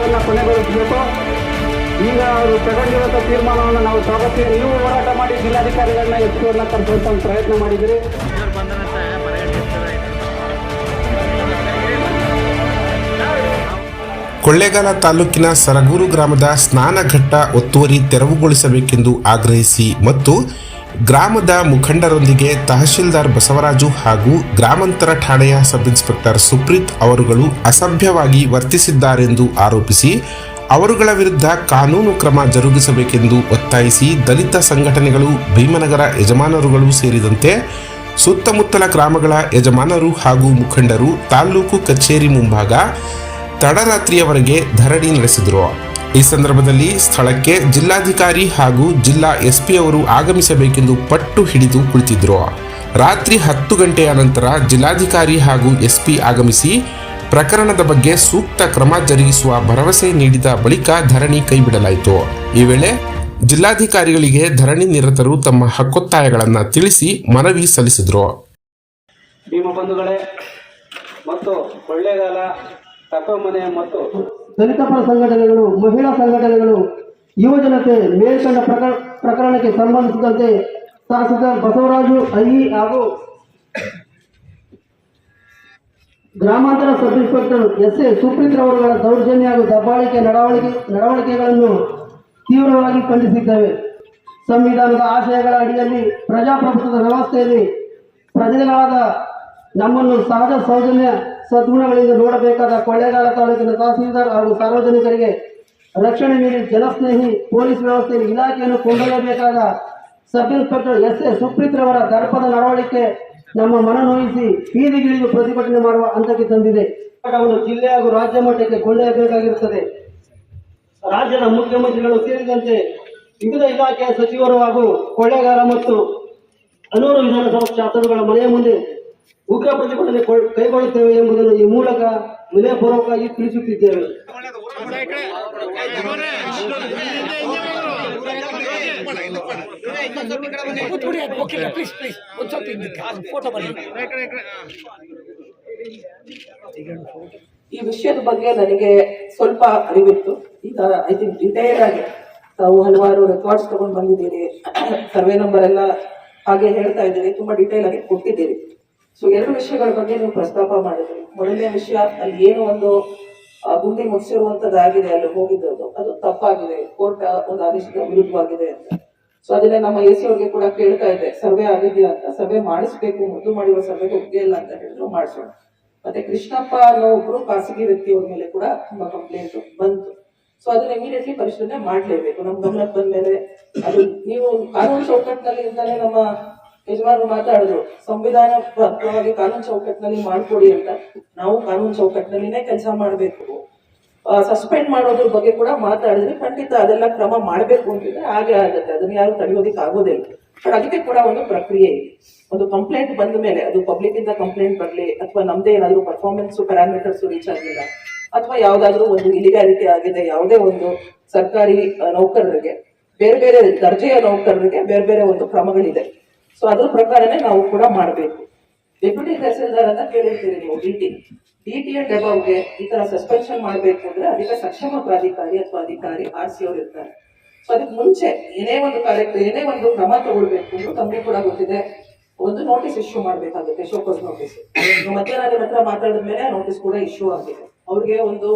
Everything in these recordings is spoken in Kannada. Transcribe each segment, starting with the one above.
ಹೋರಾಟವನ್ನು ಕೊನೆಗೊಳಿಸಬೇಕು. ಈಗ ಅವರು ತಗೊಂಡಿರುವಂಥ ತೀರ್ಮಾನವನ್ನು ನಾವು ಸ್ವಾಗತಿಸಿ. ನೀವು ಹೋರಾಟ ಮಾಡಿ ಜಿಲ್ಲಾಧಿಕಾರಿಗಳನ್ನ ಎಚ್ಚುವನ್ನ ಪಿಯವ್ರನ್ನ ಒಂದು ಪ್ರಯತ್ನ ಮಾಡಿದಿರಿ ಕೊಳ್ಳೇಗಾಲ ತಾಲೂಕಿನ ಸರಗೂರು ಗ್ರಾಮದ ಸ್ನಾನಘಟ್ಟ ಒತ್ತುವರಿ ತೆರವುಗೊಳಿಸಬೇಕೆಂದು ಆಗ್ರಹಿಸಿ ಮತ್ತು ಗ್ರಾಮದ ಮುಖಂಡರೊಂದಿಗೆ ತಹಶೀಲ್ದಾರ್ ಬಸವರಾಜು ಹಾಗೂ ಗ್ರಾಮಾಂತರ ಠಾಣೆಯ ಸಬ್ ಇನ್ಸ್ಪೆಕ್ಟರ್ ಸುಪ್ರೀತ್ ಅವರುಗಳು ಅಸಭ್ಯವಾಗಿ ವರ್ತಿಸಿದ್ದಾರೆಂದು ಆರೋಪಿಸಿ, ಅವರುಗಳ ವಿರುದ್ಧ ಕಾನೂನು ಕ್ರಮ ಜರುಗಿಸಬೇಕೆಂದು ಒತ್ತಾಯಿಸಿ ದಲಿತ ಸಂಘಟನೆಗಳು, ಭೀಮನಗರ ಯಜಮಾನರುಗಳು ಸೇರಿದಂತೆ ಸುತ್ತಮುತ್ತಲ ಗ್ರಾಮಗಳ ಯಜಮಾನರು ಹಾಗೂ ಮುಖಂಡರು ತಾಲ್ಲೂಕು ಕಚೇರಿ ಮುಂಭಾಗ ತಡರಾತ್ರಿಯವರೆಗೆ ಧರಣಿ ನಡೆಸಿದರು. ಈ ಸಂದರ್ಭದಲ್ಲಿ ಸ್ಥಳಕ್ಕೆ ಜಿಲ್ಲಾಧಿಕಾರಿ ಹಾಗೂ ಜಿಲ್ಲಾ ಎಸ್ಪಿ ಅವರು ಆಗಮಿಸಬೇಕೆಂದು ಪಟ್ಟು ಹಿಡಿದು ಕುಳಿತಿದ್ರು. ರಾತ್ರಿ ಹತ್ತು ಗಂಟೆಯ ನಂತರ ಜಿಲ್ಲಾಧಿಕಾರಿ ಹಾಗೂ ಎಸ್ಪಿ ಆಗಮಿಸಿ ಪ್ರಕರಣದ ಬಗ್ಗೆ ಸೂಕ್ತ ಕ್ರಮ ಜರುಗಿಸುವ ಭರವಸೆ ನೀಡಿದ ಬಳಿಕ ಧರಣಿ ಕೈಬಿಡಲಾಯಿತು. ಈ ವೇಳೆ ಜಿಲ್ಲಾಧಿಕಾರಿಗಳಿಗೆ ಧರಣಿ ನಿರತರು ತಮ್ಮ ಹಕ್ಕೊತ್ತಾಯಗಳನ್ನು ತಿಳಿಸಿ ಮನವಿ ಸಲ್ಲಿಸಿದರು. ಬಂಧುಗಳೇ, ಮತ್ತು ಕೊಳ್ಳೇಗಾಲ ತಕ್ಕಮನೆ ಮತ್ತು ದಲಿತ ಪರ ಸಂಘಟನೆಗಳು, ಮಹಿಳಾ ಸಂಘಟನೆಗಳು, ಯುವ ಜನತೆ ಮೇಲ್ಕಂಡ ಪ್ರಕರಣ ಪ್ರಕರಣಕ್ಕೆ ಸಂಬಂಧಿಸಿದಂತೆ ಶಾಸಕ ಬಸವರಾಜು ಅಯ್ಯಿ ಹಾಗೂ ಗ್ರಾಮಾಂತರ sub inspector S A Supreeth ರವರುಗಳ ದೌರ್ಜನ್ಯ ಹಾಗೂ ದಬ್ಬಾಳಿಕೆ ನಡವಳಿಕೆ, ನಡವಳಿಕೆಗಳನ್ನು ತೀವ್ರವಾಗಿ ಖಂಡಿಸಿದ್ದೇವೆ. ಸಂವಿಧಾನದ ಆಶಯಗಳ ಅಡಿಯಲ್ಲಿ ಪ್ರಜಾಪ್ರಭುತ್ವದ ವ್ಯವಸ್ಥೆಯಲ್ಲಿ ಪ್ರಜೆಗಳಾದ ನಮ್ಮನ್ನು ಸಹಜ ಸೌಜನ್ಯ ಸದ್ಗುಣಗಳಿಂದ ನೋಡಬೇಕಾದ ಕೊಳ್ಳೇಗಾಲ ತಾಲೂಕಿನ ತಹಸೀಲ್ದಾರ್ ಹಾಗೂ ಸಾರ್ವಜನಿಕರಿಗೆ ರಕ್ಷಣೆ ನೀಡಿ ಜನಸ್ನೇಹಿ ಪೊಲೀಸ್ ವ್ಯವಸ್ಥೆ ಇಲಾಖೆಯನ್ನು ಕೊಂಡೊಯ್ಯಬೇಕಾದ sub inspector S A Supreeth ರವರ ದರ್ಪದ ನಡವಳಿಕೆ ನಮ್ಮ ಮನನೋಯಿಸಿ ಬೀದಿಗಿಳಿದು ಪ್ರತಿಭಟನೆ ಮಾಡುವ ಹಂತಕ್ಕೆ ತಂದಿದೆ. ಜಿಲ್ಲೆ ಹಾಗೂ ರಾಜ್ಯ ಮಟ್ಟಕ್ಕೆ ಕೊಂಡೊಯ್ಯಬೇಕಾಗಿರುತ್ತದೆ. ರಾಜ್ಯದ ಮುಖ್ಯಮಂತ್ರಿಗಳು ಸೇರಿದಂತೆ ವಿವಿಧ ಇಲಾಖೆಯ ಸಚಿವರು ಹಾಗೂ ಕೊಳ್ಳೇಗಾಲ ಮತ್ತು ಅನೂರು ವಿಧಾನಸಭಾ ಶಾಸಕರುಗಳ ಮನೆಯ ಮುಂದೆ ಉಗ್ರ ಪ್ರತಿಭಟನೆ ಕೈಗೊಳ್ಳುತ್ತೇವೆ ಎಂಬುದನ್ನು ಈ ಮೂಲಕ ವಿನಯಪೂರ್ವಕವಾಗಿ ತಿಳಿಸುತ್ತಿದ್ದೇವೆ. ಈ ವಿಷಯದ ಬಗ್ಗೆ ನನಗೆ ಸ್ವಲ್ಪ ಅರಿವಿತ್ತು. ಈಗ ಐ ತಿಂಕ್ ಡಿಟೈಲ್ ಆಗಿ ತಾವು ಹಲವಾರು ರೆಕಾರ್ಡ್ಸ್ ತಗೊಂಡು ಬಂದಿದ್ದೀರಿ. ಸರ್ವೆ ನಂಬರ್ ಎಲ್ಲ ಹಾಗೆ ಹೇಳ್ತಾ ಇದ್ದೀರಿ. ತುಂಬಾ ಡಿಟೈಲ್ ಆಗಿ ಕೊಟ್ಟಿದ್ದೀರಿ. ಸೊ ಎರಡು ವಿಷಯಗಳ ಬಗ್ಗೆ ನೀವು ಪ್ರಸ್ತಾಪ ಮಾಡಿದ್ರಿ. ಮೊದಲನೇ ವಿಷಯ, ಅಲ್ಲಿ ಏನು ಒಂದು ಗುಂಡಿ ಮುಗಿಸಿರುವಂತದ್ದಾಗಿದೆ ಅಲ್ಲಿ ಹೋಗಿದ್ದು ಅದು ತಪ್ಪಾಗಿದೆ. ಕೋರ್ಟ್ ಒಂದು ಆದೇಶದ ವಿರುದ್ಧವಾಗಿದೆ ಅಂತ. ಸೊ ಅದನ್ನೇ ನಮ್ಮ ಎ ಸಿ ಅವ್ರಿಗೆ ಕೂಡ ಕೇಳ್ತಾ ಇದೆ. ಸರ್ವೆ ಆಗಿದೆಯಾ ಅಂತ. ಸರ್ವೆ ಮಾಡಿಸ್ಬೇಕು ಮೊದಲು ಮಾಡಿರೋ ಸರ್ವೆಗೆ ಒಪ್ಪಿಗೆ ಇಲ್ಲ ಅಂತ ಹೇಳಿದ್ರು, ಮಾಡಿಸೋಣ. ಮತ್ತೆ ಕೃಷ್ಣಪ್ಪ ಅನ್ನೋ ಒಬ್ರು ಖಾಸಗಿ ವ್ಯಕ್ತಿಯವ್ರ ಮೇಲೆ ಕೂಡ ತುಂಬಾ ಕಂಪ್ಲೇಂಟ್ ಬಂತು. ಸೊ ಅದನ್ನ ಇಮಿಡಿಯೇಟ್ಲಿ ಪರಿಶೀಲನೆ ಮಾಡ್ಲೇಬೇಕು. ನಮ್ಮ ಗಮನಕ್ಕೆ ಬಂದ್ಮೇಲೆ ಅದು ನೀವು ಕಾನೂನು ಚೌಕಟ್ಟಿನಲ್ಲಿ ಇಂದಾನೆ ನಮ್ಮ ಯಜಮಾನರು ಮಾತಾಡಿದ್ರು, ಸಂವಿಧಾನ ಬದ್ಧವಾಗಿ ಕಾನೂನು ಚೌಕಟ್ಟಿನಲ್ಲಿ ಮಾಡ್ಕೊಡಿ ಅಂತ. ನಾವು ಕಾನೂನು ಚೌಕಟ್ಟಿನಲ್ಲಿನೇ ಕೆಲಸ ಮಾಡಬೇಕು. ಸಸ್ಪೆಂಡ್ ಮಾಡೋದ್ರ ಬಗ್ಗೆ ಕೂಡ ಮಾತಾಡಿದ್ರೆ ಖಂಡಿತ ಅದೆಲ್ಲ ಕ್ರಮ ಮಾಡಬೇಕು ಅಂತಿದ್ರೆ ಹಾಗೆ ಆಗುತ್ತೆ. ಅದನ್ನ ಯಾರು ತಡೆಯೋದಿಕ್ ಆಗೋದಿಲ್ಲ ಬಟ್ ಅದಕ್ಕೆ ಕೂಡ ಒಂದು ಪ್ರಕ್ರಿಯೆ ಇದೆ. ಒಂದು ಕಂಪ್ಲೇಂಟ್ ಬಂದ ಮೇಲೆ, ಅದು ಪಬ್ಲಿಕ್ ಇಂದ ಕಂಪ್ಲೇಂಟ್ ಬರಲಿ, ಅಥವಾ ನಮ್ದೇ ಏನಾದ್ರು ಪರ್ಫಾರ್ಮೆನ್ಸ್ ಪ್ಯಾರಾಮೀಟರ್ಸ್ ರೀಚ್ ಆಗಿಲ್ಲ, ಅಥವಾ ಯಾವ್ದಾದ್ರು ಒಂದು ಇಲಿಗಾಲಿಟಿ ಆಗಿದೆ, ಯಾವುದೇ ಒಂದು ಸರ್ಕಾರಿ ನೌಕರರಿಗೆ, ಬೇರೆ ಬೇರೆ ದರ್ಜೆಯ ನೌಕರರಿಗೆ ಬೇರೆ ಬೇರೆ ಒಂದು ಕ್ರಮಗಳಿದೆ. ಸೊ ಅದ್ರ ಪ್ರಕಾರನೇ ನಾವು ಕೂಡ ಮಾಡಬೇಕು. ಡೆಪ್ಯೂಟಿ ತಹಸೀಲ್ದಾರ್ ಅಂತ ಕೇಳಿರ್ತೀರಿ ನೀವು D T D T and ಅಬವ್ಗೆ ಈ ತರ ಸಸ್ಪೆನ್ಷನ್ ಮಾಡಬೇಕು ಅಂದ್ರೆ ಅದಕ್ಕೆ ಸಕ್ಷಮ ಪ್ರಾಧಿಕಾರಿ ಅಥವಾ ಅಧಿಕಾರಿ ಆರ್ ಸಿ ಅವ್ರು ಇರ್ತಾರೆ. ಸೊ ಅದಕ್ಕೆ ಮುಂಚೆ ಏನೇ ಒಂದು ಕಾರ್ಯಕ್ರಮ ಏನೇ ಒಂದು ಕ್ರಮ ತಗೊಳ್ಬೇಕು ಅಂದ್ರೆ ತಮಗೆ ಕೂಡ ಗೊತ್ತಿದೆ. ಒಂದು ನೋಟಿಸ್ ಇಶ್ಯೂ ಮಾಡ್ಬೇಕಾಗುತ್ತೆ ಶೋಕೋಸ್ ನೋಟಿಸ್ ಮಧ್ಯಾಹ್ನ ಹತ್ರ ಮಾತಾಡಿದ ಮಾತಾಡಿದ್ಮೇಲೆ ನೋಟಿಸ್ ಕೂಡ ಇಶ್ಯೂ ಆಗಿದೆ. ಅವ್ರಿಗೆ ಒಂದು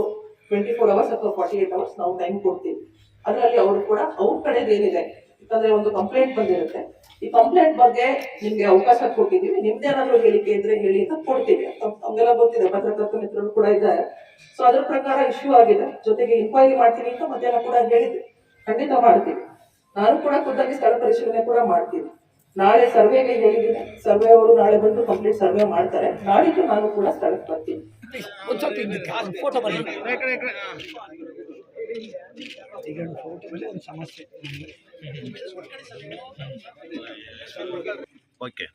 ಟ್ವೆಂಟಿ ಫೋರ್ ಅವರ್ಸ್ ಅಥವಾ ಫಾರ್ಟಿ ಏಟ್ ಅವರ್ಸ್ ನಾವು ಟೈಮ್ ಕೊಡ್ತೀವಿ. ಅದರಲ್ಲಿ ಅವರು ಕೂಡ ಅವ್ರ ಕಡೆದು ಏನಿದೆ, ಯಾಕಂದ್ರೆ ಒಂದು ಕಂಪ್ಲೇಂಟ್ ಬಂದಿರುತ್ತೆ. ಈ ಕಂಪ್ಲೇಂಟ್ ಬಗ್ಗೆ ನಿಮ್ಗೆ ಅವಕಾಶ ಕೊಟ್ಟಿದ್ದೀವಿ ನಿಮ್ದೇನಾದ್ರೂ ಹೇಳಿಕೆ ಇದ್ರೆ ಹೇಳಿ ಅಂತ ಕೊಡ್ತೀವಿ ಅವಂಗೆಲ್ಲ ಗೊತ್ತಿದೆ ಪತ್ರಕರ್ತ ಮಿತ್ರರು ಕೂಡ ಇದ್ದಾರೆ ಸೊ ಅದ್ರ ಪ್ರಕಾರ ಇಶ್ಯೂ ಆಗಿದೆ ಜೊತೆಗೆ ಇನ್ಕ್ವೈರಿ ಮಾಡ್ತೀನಿ ಅಂತ ಮಧ್ಯಾಹ್ನ ಕೂಡ ಹೇಳಿದ್ವಿ ಖಂಡಿತ ಮಾಡ್ತೀವಿ ನಾನು ಕೂಡ ಖುದ್ದಾಗಿ ಸ್ಥಳ ಪರಿಶೀಲನೆ ಕೂಡ ಮಾಡ್ತೀನಿ ನಾಳೆ ಸರ್ವೆಗೆ ಹೇಳಿದ್ದೀನಿ ಸರ್ವೆ ಅವರು ನಾಳೆ ಬಂದು ಕಂಪ್ಲೀಟ್ ಸರ್ವೆ ಮಾಡ್ತಾರೆ ನಾಳಿದ್ದು ನಾನು ಕೂಡ ಸ್ಥಳಕ್ಕೆ ಬರ್ತೀನಿ ಪ್ಲೀಸ್ ಒಂದು ಫೋಟೋ ಈಗ ಒಂದು ಸಮಸ್ಯೆ ಓಕೆ